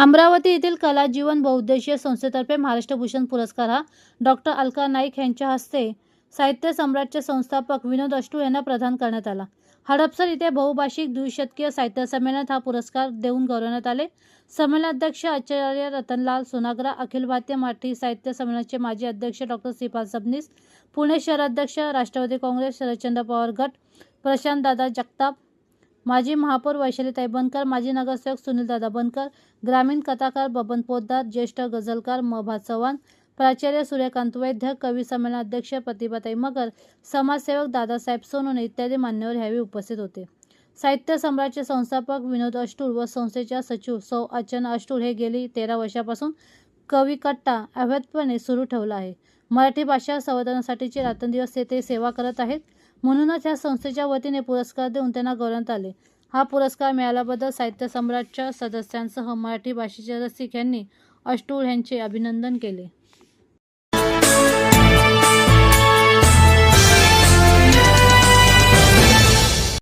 अमरावती येथील कला जीवन बहुउद्देशीय संस्थेतर्फे महाराष्ट्र भूषण पुरस्कार हा डॉक्टर अलका नाईक यांच्या हस्ते साहित्य सम्राटचे संस्थापक विनोद अष्टू यांना प्रदान करण्यात आला. हडपसर इथे बहुभाषिक द्विशतकीय साहित्य संमेलनात हा पुरस्कार देऊन गौरवण्यात आले. संमेलनाध्यक्ष आचार्य रतनलाल सोनाग्रा अखिल भारतीय मराठी साहित्य संमेलनाचे माजी अध्यक्ष डॉक्टर श्रीपाल सबनीस पुणे शहराध्यक्ष राष्ट्रवादी काँग्रेस शरदचंद्र पवार गट प्रशांत दादा जगताप माजी महापौर वैशालीताई बनकर माजी नगरसेवक सुनीलदादा बनकर ग्रामीण कथाकार बबन पोद्दार ज्येष्ठ गझलकार मभा चव्हाण प्राचार्य सूर्यकांत वैद्य कवी संमेलनाध्यक्ष प्रतिभाताई मगर समाजसेवक दादासाहेब सोनून इत्यादी मान्यवर यावेळी उपस्थित होते. साहित्य सम्राटचे संस्थापक विनोद अष्टूळ व संस्थेच्या सचिव सौ अर्चना अष्टूळ हे गेली तेरा वर्षापासून कवी कट्टा अवैधपणे सुरू ठेवला आहे. मराठी भाषा संवर्धनासाठीचे रात्रंदिवस ते ते सेवा करत आहेत. म्हणूनच या संस्थेच्या वतीने पुरस्कार देऊन त्यांना गौरवण्यात आले. हा पुरस्कार मिळाल्याबद्दल साहित्य सम्राटच्या सदस्यांसह मराठी भाषेचे रसिक यांनी अष्टूळ यांचे अभिनंदन केले.